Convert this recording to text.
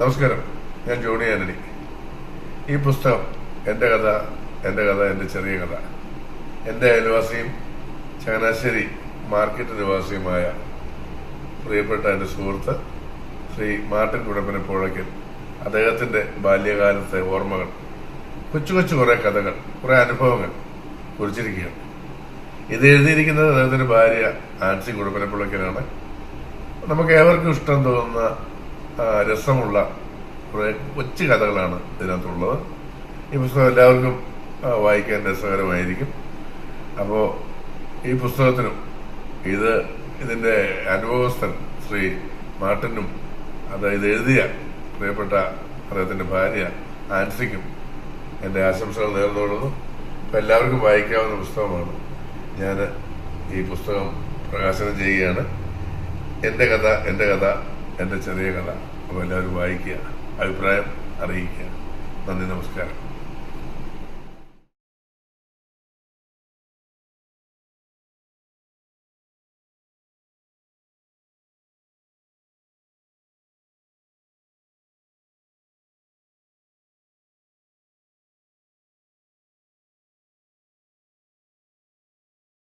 നമസ്കാരം. ഞാൻ ജോണി ആന്റണി. ഈ പുസ്തകം എന്റെ കഥ എന്റെ കഥ എന്റെ ചെറിയ കഥ. എന്റെ അയൽവാസിയും ചങ്ങനാശ്ശേരി മാർക്കറ്റ് നിവാസിയുമായ പ്രിയപ്പെട്ട എന്റെ സുഹൃത്ത് ശ്രീ മാർട്ടിൻ കുടപ്പനെ പുഴയ്ക്കൽ അദ്ദേഹത്തിന്റെ ബാല്യകാലത്തെ ഓർമ്മകൾ കൊച്ചു കൊച്ചു കുറേ കഥകൾ കുറേ അനുഭവങ്ങൾ കുറിച്ചിരിക്കുകയാണ്. ഇത് എഴുതിയിരിക്കുന്നത് അദ്ദേഹത്തിന്റെ ഭാര്യ ആൻസി കുടപ്പനപ്പുഴയ്ക്കലാണ് നമുക്ക് ഏവർക്കും ഇഷ്ടം തോന്നുന്ന രസമുള്ള കുറെ കൊച്ചു കഥകളാണ് ഇതിനകത്തുള്ളത്. ഈ പുസ്തകം എല്ലാവർക്കും വായിക്കാൻ രസകരമായിരിക്കും. അപ്പോൾ ഈ പുസ്തകത്തിനും ഇത് ഇതിന്റെ അനുഭവസ്ഥൻ ശ്രീ മാർട്ടിനും അതായത് എഴുതിയ പ്രിയപ്പെട്ട അദ്ദേഹത്തിന്റെ ഭാര്യ ആൻസിക്കും എന്റെ ആശംസകൾ നേർന്നുകൊള്ളുന്നു. അപ്പം എല്ലാവർക്കും വായിക്കാവുന്ന പുസ്തകമാണ്. ഞാൻ ഈ പുസ്തകം പ്രകാശനം ചെയ്യുകയാണ്. എന്റെ കഥ എന്റെ കഥ എന്റെ ചെറിയ കഥ. അപ്പോൾ എല്ലാവരും വായിക്കുക അഭിപ്രായം അറിയിക്കുക. നന്ദി നമസ്കാരം.